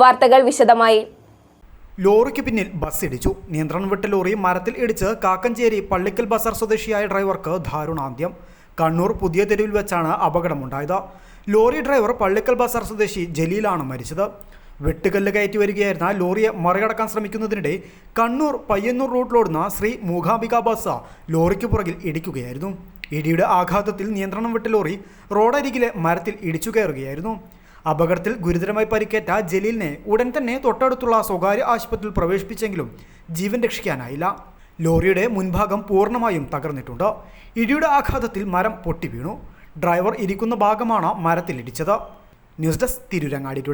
വാർത്തകൾ വിശദമായി. ലോറിക്ക് പിന്നിൽ ബസ് ഇടിച്ചു. നിയന്ത്രണം വിട്ട ലോറി മരത്തിൽ ഇടിച്ച് കാക്കഞ്ചേരി പള്ളിക്കൽ ബസാർ സ്വദേശിയായ ഡ്രൈവർക്ക് ദാരുണാന്ത്യം. കണ്ണൂർ പുതിയ തെരുവിൽ വെച്ചാണ് അപകടമുണ്ടായത്. ലോറി ഡ്രൈവർ പള്ളിക്കൽ ബസാർ സ്വദേശി ജലീലാണ് മരിച്ചത്. വെട്ടുകല്ല് കയറ്റി വരികയായിരുന്ന ലോറിയെ മറികടക്കാൻ ശ്രമിക്കുന്നതിനിടെ കണ്ണൂർ പയ്യന്നൂർ റൂട്ടിലോടുന്ന ശ്രീ മൂകാംബിക ബസ് ലോറിക്ക് പുറകിൽ ഇടിക്കുകയായിരുന്നു. ഇടിയുടെ ആഘാതത്തിൽ നിയന്ത്രണം വിട്ട ലോറി റോഡരികിലെ മരത്തിൽ ഇടിച്ചു കയറുകയായിരുന്നു. അപകടത്തിൽ ഗുരുതരമായി പരിക്കേറ്റ ജലീലിനെ ഉടൻ തന്നെ തൊട്ടടുത്തുള്ള സ്വകാര്യ ആശുപത്രിയിൽ പ്രവേശിപ്പിച്ചെങ്കിലും ജീവൻ രക്ഷിക്കാനായില്ല. ലോറിയുടെ മുൻഭാഗം പൂർണമായും തകർന്നിട്ടുണ്ട്. ഇടിയുടെ ആഘാതത്തിൽ മരം പൊട്ടി വീണു. ഡ്രൈവർ ഇരിക്കുന്ന ഭാഗമാണ് മരത്തിലിടിച്ചത്. News desk Tirurangadi